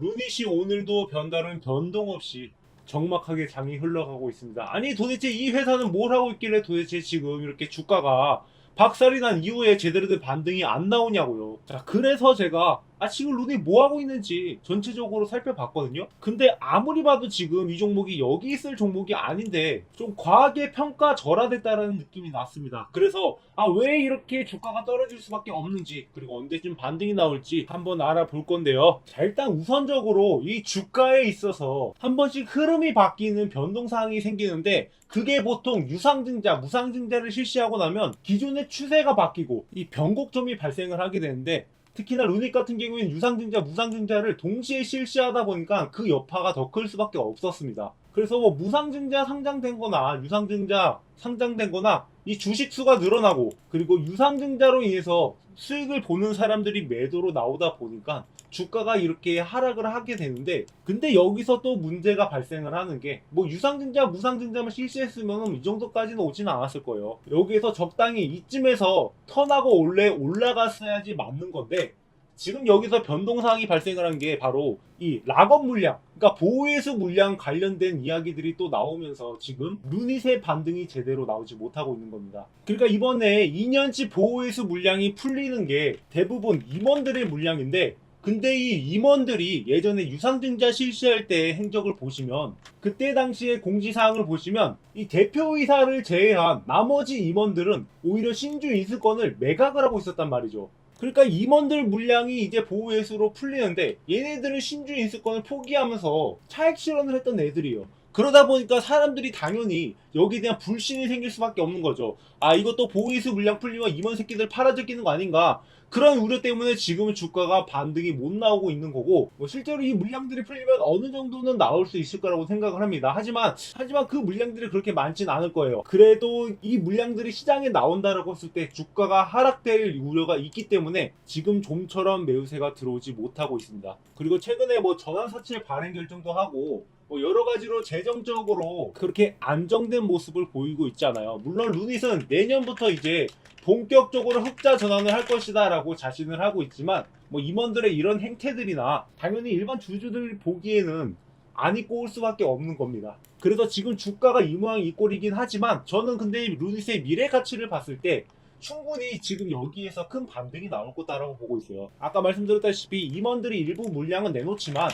루닛이 오늘도 변다른 변동 없이 정막하게 장이 흘러가고 있습니다. 아니 도대체 이 회사는 뭘 하고 있길래 도대체 지금 이렇게 주가가 박살이 난 이후에 제대로 된 반등이 안 나오냐고요. 자, 그래서 제가 아 지금 룬이 뭐 하고 있는지 전체적으로 살펴봤거든요. 근데 아무리 봐도 지금 이 종목이 여기 있을 종목이 아닌데 좀 과하게 평가 절하됐다라는 느낌이 났습니다. 그래서 아 왜 이렇게 주가가 떨어질 수밖에 없는지 그리고 언제쯤 반등이 나올지 한번 알아볼 건데요. 자 일단 우선적으로 이 주가에 있어서 한 번씩 흐름이 바뀌는 변동 사항이 생기는데 그게 보통 유상증자, 무상증자를 실시하고 나면 기존의 추세가 바뀌고 이 변곡점이 발생을 하게 되는데 특히나 루닉 같은 경우에는 유상증자, 무상증자를 동시에 실시하다 보니까 그 여파가 더 클 수밖에 없었습니다. 그래서 뭐 무상증자 상장된 거나 유상증자 상장된 거나 이 주식 수가 늘어나고 그리고 유상증자로 인해서 수익을 보는 사람들이 매도로 나오다 보니까 주가가 이렇게 하락을 하게 되는데 근데 여기서 또 문제가 발생을 하는 게 뭐 유상증자 무상증자만 실시했으면 이 정도까지는 오지는 않았을 거예요 여기에서 적당히 이쯤에서 턴하고 원래 올라갔어야지 맞는 건데 지금 여기서 변동사항이 발생을 한 게 바로 이 락업 물량, 그러니까 보호회수 물량 관련된 이야기들이 또 나오면서 지금 루닛의 반등이 제대로 나오지 못하고 있는 겁니다. 그러니까 이번에 2년치 보호회수 물량이 풀리는 게 대부분 임원들의 물량인데 근데 이 임원들이 예전에 유상증자 실시할 때 행적을 보시면 그때 당시의 공지사항을 보시면 이 대표이사를 제외한 나머지 임원들은 오히려 신주 인수권을 매각을 하고 있었단 말이죠. 그러니까 임원들 물량이 이제 보호회수로 풀리는데 얘네들은 신주 인수권을 포기하면서 차익 실현을 했던 애들이에요. 그러다 보니까 사람들이 당연히 여기에 대한 불신이 생길 수밖에 없는 거죠. 아 이것도 보호회수 물량 풀리면 임원 새끼들 팔아제끼는 거 아닌가 그런 우려 때문에 지금은 주가가 반등이 못 나오고 있는 거고 뭐 실제로 이 물량들이 풀리면 어느 정도는 나올 수 있을 거라고 생각을 합니다. 하지만 하지만 그 물량들이 그렇게 많진 않을 거예요. 그래도 이 물량들이 시장에 나온다라고 했을 때 주가가 하락될 우려가 있기 때문에 지금 좀처럼 매우세가 들어오지 못하고 있습니다. 그리고 최근에 뭐 전환 사채 발행 결정도 하고 뭐 여러 가지로 재정적으로 그렇게 안정된 모습을 보이고 있잖아요. 물론 루닛은 내년부터 이제 본격적으로 흑자 전환을 할 것이다라고 자신을 하고 있지만 뭐 임원들의 이런 행태들이나 당연히 일반 주주들 보기에는 안이 꼬울 수밖에 없는 겁니다. 그래서 지금 주가가 이 모양 이 꼴이긴 하지만 저는 근데 이 루닛의 미래 가치를 봤을 때 충분히 지금 여기에서 큰 반등이 나올 거다라고 보고 있어요. 아까 말씀드렸다시피 임원들이 일부 물량은 내놓지만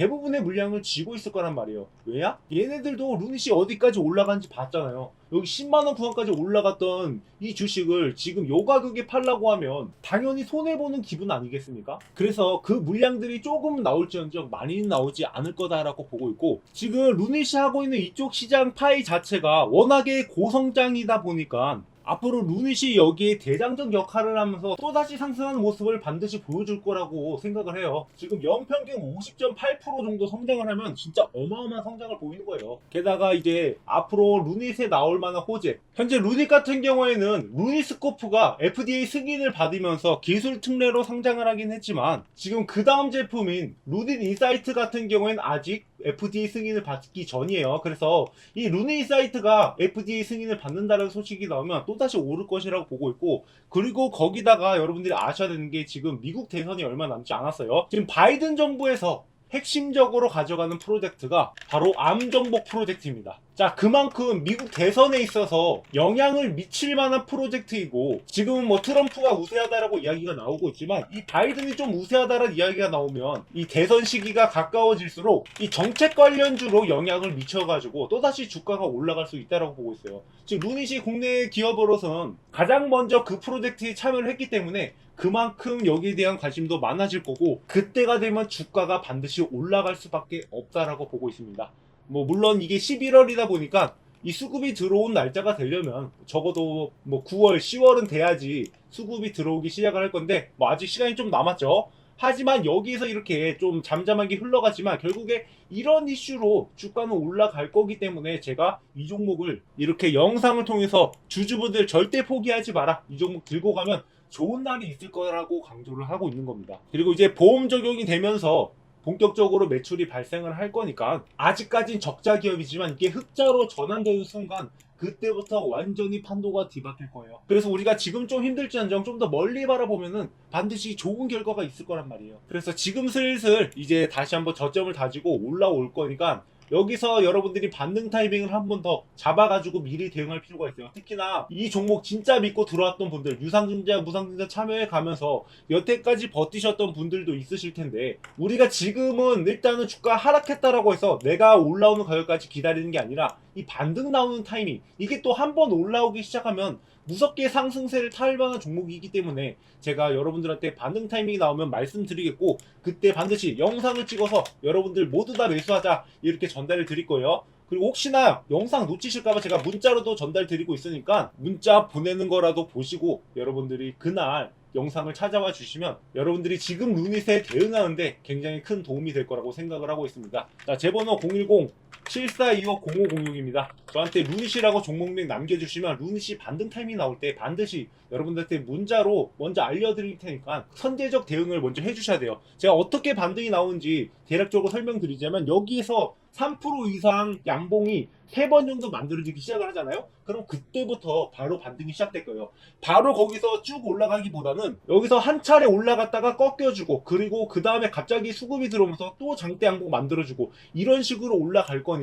대부분의 물량을 쥐고 있을 거란 말이에요. 왜야? 얘네들도 루닛이 어디까지 올라간지 봤잖아요. 여기 10만원 구간까지 올라갔던 이 주식을 지금 요 가격에 팔라고 하면 당연히 손해보는 기분 아니겠습니까? 그래서 그 물량들이 조금 나올지언정 많이는 나오지 않을 거다라고 보고 있고 지금 루닛이 하고 있는 이쪽 시장 파이 자체가 워낙에 고성장이다 보니까 앞으로 루닛이 여기에 대장적 역할을 하면서 또다시 상승하는 모습을 반드시 보여줄 거라고 생각을 해요. 지금 연평균 50.8% 정도 성장을 하면 진짜 어마어마한 성장을 보이는 거예요. 게다가 이제 앞으로 루닛에 나올 만한 호재. 현재 루닛 같은 경우에는 루닛 스코프가 FDA 승인을 받으면서 기술 특례로 상장을 하긴 했지만 지금 그 다음 제품인 루닛 인사이트 같은 경우에는 아직 FDA 승인을 받기 전이에요. 그래서 이 루닛 사이트가 FDA 승인을 받는다는 소식이 나오면 또다시 오를 것이라고 보고 있고 그리고 거기다가 여러분들이 아셔야 되는 게 지금 미국 대선이 얼마 남지 않았어요. 지금 바이든 정부에서 핵심적으로 가져가는 프로젝트가 바로 암정복 프로젝트입니다. 자, 그만큼 미국 대선에 있어서 영향을 미칠 만한 프로젝트이고, 지금은 뭐 트럼프가 우세하다라고 이야기가 나오고 있지만, 이 바이든이 좀 우세하다라는 이야기가 나오면, 이 대선 시기가 가까워질수록 이 정책 관련주로 영향을 미쳐가지고 또다시 주가가 올라갈 수 있다라고 보고 있어요. 지금 루닛이 국내 기업으로서는 가장 먼저 그 프로젝트에 참여를 했기 때문에 그만큼 여기에 대한 관심도 많아질 거고 그때가 되면 주가가 반드시 올라갈 수밖에 없다라고 보고 있습니다. 뭐 물론 이게 11월이다 보니까 이 수급이 들어온 날짜가 되려면 적어도 뭐 9월, 10월은 돼야지 수급이 들어오기 시작을 할 건데 뭐 아직 시간이 좀 남았죠. 하지만 여기에서 이렇게 좀 잠잠하게 흘러가지만 결국에 이런 이슈로 주가는 올라갈 거기 때문에 제가 이 종목을 이렇게 영상을 통해서 주주분들 절대 포기하지 마라. 이 종목 들고 가면 좋은 날이 있을 거라고 강조를 하고 있는 겁니다. 그리고 이제 보험 적용이 되면서 본격적으로 매출이 발생을 할 거니까 아직까진 적자 기업이지만 이게 흑자로 전환되는 순간 그때부터 완전히 판도가 뒤바뀔 거예요. 그래서 우리가 지금 좀 힘들지언정 좀 더 멀리 바라보면은 반드시 좋은 결과가 있을 거란 말이에요. 그래서 지금 슬슬 이제 다시 한번 저점을 다지고 올라올 거니까 여기서 여러분들이 반등 타이밍을 한 번 더 잡아가지고 미리 대응할 필요가 있어요. 특히나 이 종목 진짜 믿고 들어왔던 분들, 유상증자, 무상증자 참여해 가면서 여태까지 버티셨던 분들도 있으실 텐데, 우리가 지금은 일단은 주가 하락했다라고 해서 내가 올라오는 가격까지 기다리는 게 아니라 이 반등 나오는 타이밍, 이게 또 한 번 올라오기 시작하면 무섭게 상승세를 탈 만한 종목이기 때문에 제가 여러분들한테 반등 타이밍이 나오면 말씀드리겠고 그때 반드시 영상을 찍어서 여러분들 모두 다 매수하자 이렇게 전달을 드릴 거예요. 그리고 혹시나 영상 놓치실까봐 제가 문자로도 전달 드리고 있으니까 문자 보내는 거라도 보시고 여러분들이 그날 영상을 찾아와 주시면 여러분들이 지금 루닛에 대응하는데 굉장히 큰 도움이 될 거라고 생각을 하고 있습니다. 자, 제 번호 010 7425-0506입니다. 저한테 루닛이라고 종목명 남겨주시면 루닛이 반등 타이밍 나올 때 반드시 여러분들한테 문자로 먼저 알려드릴 테니까 선제적 대응을 먼저 해주셔야 돼요. 제가 어떻게 반등이 나오는지 대략적으로 설명드리자면 여기에서 3% 이상 양봉이 3번 정도 만들어지기 시작을 하잖아요. 그럼 그때부터 바로 반등이 시작될 거예요. 바로 거기서 쭉 올라가기보다는 여기서 한 차례 올라갔다가 꺾여주고 그리고 그 다음에 갑자기 수급이 들어오면서 또 장대 양봉 만들어주고 이런 식으로 올라갈 거니까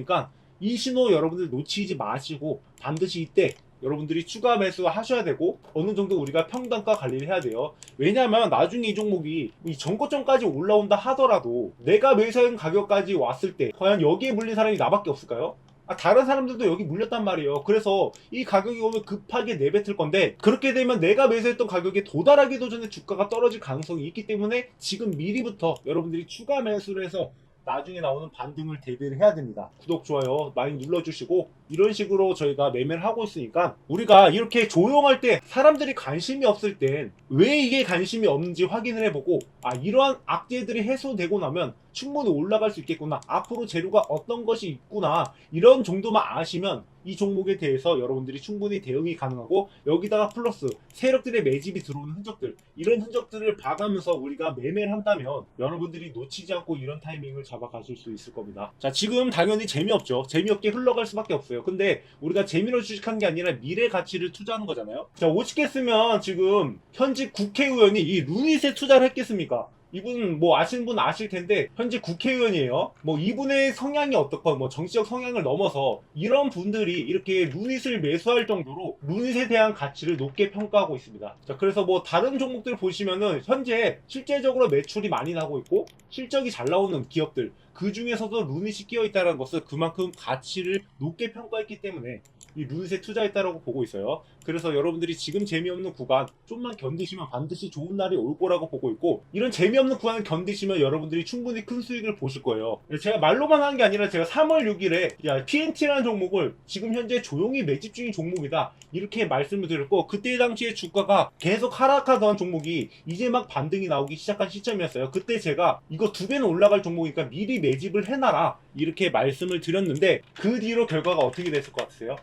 이 신호 여러분들 놓치지 마시고 반드시 이때 여러분들이 추가 매수 하셔야 되고 어느 정도 우리가 평단가 관리를 해야 돼요. 왜냐하면 나중에 이 종목이 이 전고점까지 올라온다 하더라도 내가 매수한 가격까지 왔을 때 과연 여기에 물린 사람이 나밖에 없을까요? 아, 다른 사람들도 여기 물렸단 말이에요. 그래서 이 가격이 오면 급하게 내뱉을 건데 그렇게 되면 내가 매수했던 가격에 도달하기도 전에 주가가 떨어질 가능성이 있기 때문에 지금 미리부터 여러분들이 추가 매수를 해서 나중에 나오는 반등을 대비를 해야 됩니다. 구독, 좋아요 많이 눌러주시고 이런 식으로 저희가 매매를 하고 있으니까 우리가 이렇게 조용할 때 사람들이 관심이 없을 땐 왜 이게 관심이 없는지 확인을 해보고 아 이러한 악재들이 해소되고 나면 충분히 올라갈 수 있겠구나. 앞으로 재료가 어떤 것이 있구나. 이런 정도만 아시면 이 종목에 대해서 여러분들이 충분히 대응이 가능하고 여기다가 플러스 세력들의 매집이 들어오는 흔적들 이런 흔적들을 봐가면서 우리가 매매를 한다면 여러분들이 놓치지 않고 이런 타이밍을 잡아 가실 수 있을 겁니다. 자 지금 당연히 재미없죠. 재미없게 흘러갈 수밖에 없어요. 근데 우리가 재미로 주식한 게 아니라 미래 가치를 투자하는 거잖아요. 자 오시겠으면 지금 현직 국회의원이 이 루닛에 투자를 했겠습니까 이분 뭐 아시는 분 아실 텐데 현재 국회의원이에요. 뭐 이분의 성향이 어떻건 뭐 정치적 성향을 넘어서 이런 분들이 이렇게 루닛을 매수할 정도로 루닛에 대한 가치를 높게 평가하고 있습니다. 자 그래서 뭐 다른 종목들 보시면은 현재 실제적으로 매출이 많이 나고 있고 실적이 잘 나오는 기업들 그 중에서도 루닛이 끼어 있다는 것은 그만큼 가치를 높게 평가했기 때문에 이 루닛에 투자했다라고 보고 있어요. 그래서 여러분들이 지금 재미없는 구간 좀만 견디시면 반드시 좋은 날이 올 거라고 보고 있고 이런 재미없는 구간을 견디시면 여러분들이 충분히 큰 수익을 보실 거예요. 제가 말로만 하는 게 아니라 제가 3월 6일에 야 PNT라는 종목을 지금 현재 조용히 매집 중인 종목이다 이렇게 말씀을 드렸고 그때 당시에 주가가 계속 하락하던 종목이 이제 막 반등이 나오기 시작한 시점이었어요. 그때 제가 이거 두 배는 올라갈 종목이니까 미리 매집을 해놔라 이렇게 말씀을 드렸는데 그 뒤로 결과가 어떻게 됐을 것 같으세요?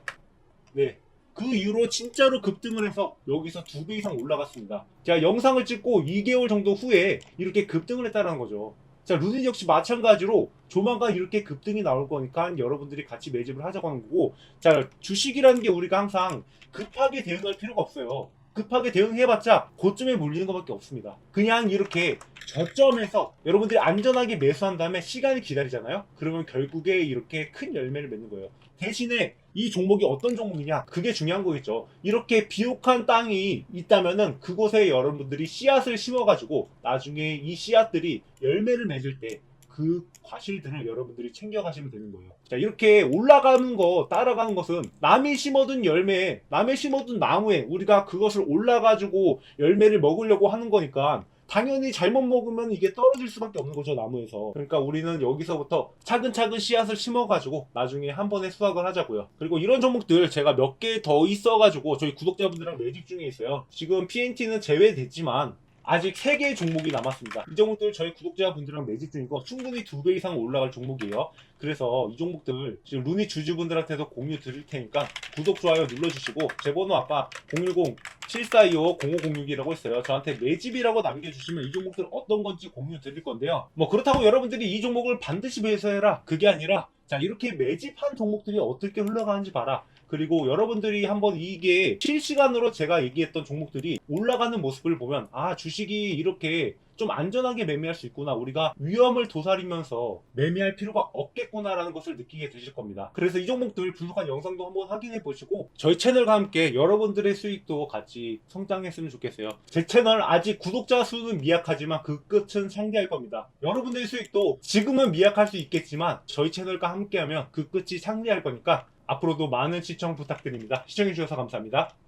네. 그 이후로 진짜로 급등을 해서 여기서 두 배 이상 올라갔습니다. 제가 영상을 찍고 2개월 정도 후에 이렇게 급등을 했다는 거죠. 자, 루닛 역시 마찬가지로 조만간 이렇게 급등이 나올 거니까 여러분들이 같이 매집을 하자고 하는 거고, 자, 주식이라는 게 우리가 항상 급하게 대응할 필요가 없어요. 급하게 대응해봤자 고점에 몰리는 것밖에 없습니다. 그냥 이렇게 저점에서 여러분들이 안전하게 매수한 다음에 시간을 기다리잖아요? 그러면 결국에 이렇게 큰 열매를 맺는 거예요. 대신에 이 종목이 어떤 종목이냐? 그게 중요한 거겠죠. 이렇게 비옥한 땅이 있다면은 그곳에 여러분들이 씨앗을 심어가지고 나중에 이 씨앗들이 열매를 맺을 때 그 과실들을 여러분들이 챙겨가시면 되는 거예요. 자, 이렇게 올라가는 거, 따라가는 것은 남이 심어둔 열매에, 남이 심어둔 나무에 우리가 그것을 올라가지고 열매를 먹으려고 하는 거니까 당연히 잘못 먹으면 이게 떨어질 수밖에 없는 거죠 나무에서. 그러니까 우리는 여기서부터 차근차근 씨앗을 심어가지고 나중에 한 번에 수확을 하자고요. 그리고 이런 종목들 제가 몇 개 더 있어가지고 저희 구독자분들이랑 매집 중에 있어요. 지금 PNT는 제외됐지만 아직 3개의 종목이 남았습니다. 이 종목들 저희 구독자분들이랑 매집 중이고 충분히 2배 이상 올라갈 종목이에요. 그래서 이 종목들 지금 루니 주주분들한테도 공유 드릴 테니까 구독, 좋아요 눌러주시고 제 번호 아까 010 7425-0506이라고 했어요. 저한테 매집이라고 남겨주시면 이 종목들 어떤 건지 공유 드릴 건데요. 뭐 그렇다고 여러분들이 이 종목을 반드시 매수해라. 그게 아니라 자 이렇게 매집한 종목들이 어떻게 흘러가는지 봐라. 그리고 여러분들이 한번 이게 실시간으로 제가 얘기했던 종목들이 올라가는 모습을 보면 아 주식이 이렇게 좀 안전하게 매매할 수 있구나. 우리가 위험을 도사리면서 매매할 필요가 없겠구나라는 것을 느끼게 되실 겁니다. 그래서 이 종목들 분석한 영상도 한번 확인해 보시고 저희 채널과 함께 여러분들의 수익도 같이 성장했으면 좋겠어요. 제 채널 아직 구독자 수는 미약하지만 그 끝은 상대할 겁니다. 여러분들의 수익도 지금은 미약할 수 있겠지만 저희 채널과 함께하면 그 끝이 상대할 거니까 앞으로도 많은 시청 부탁드립니다. 시청해 주셔서 감사합니다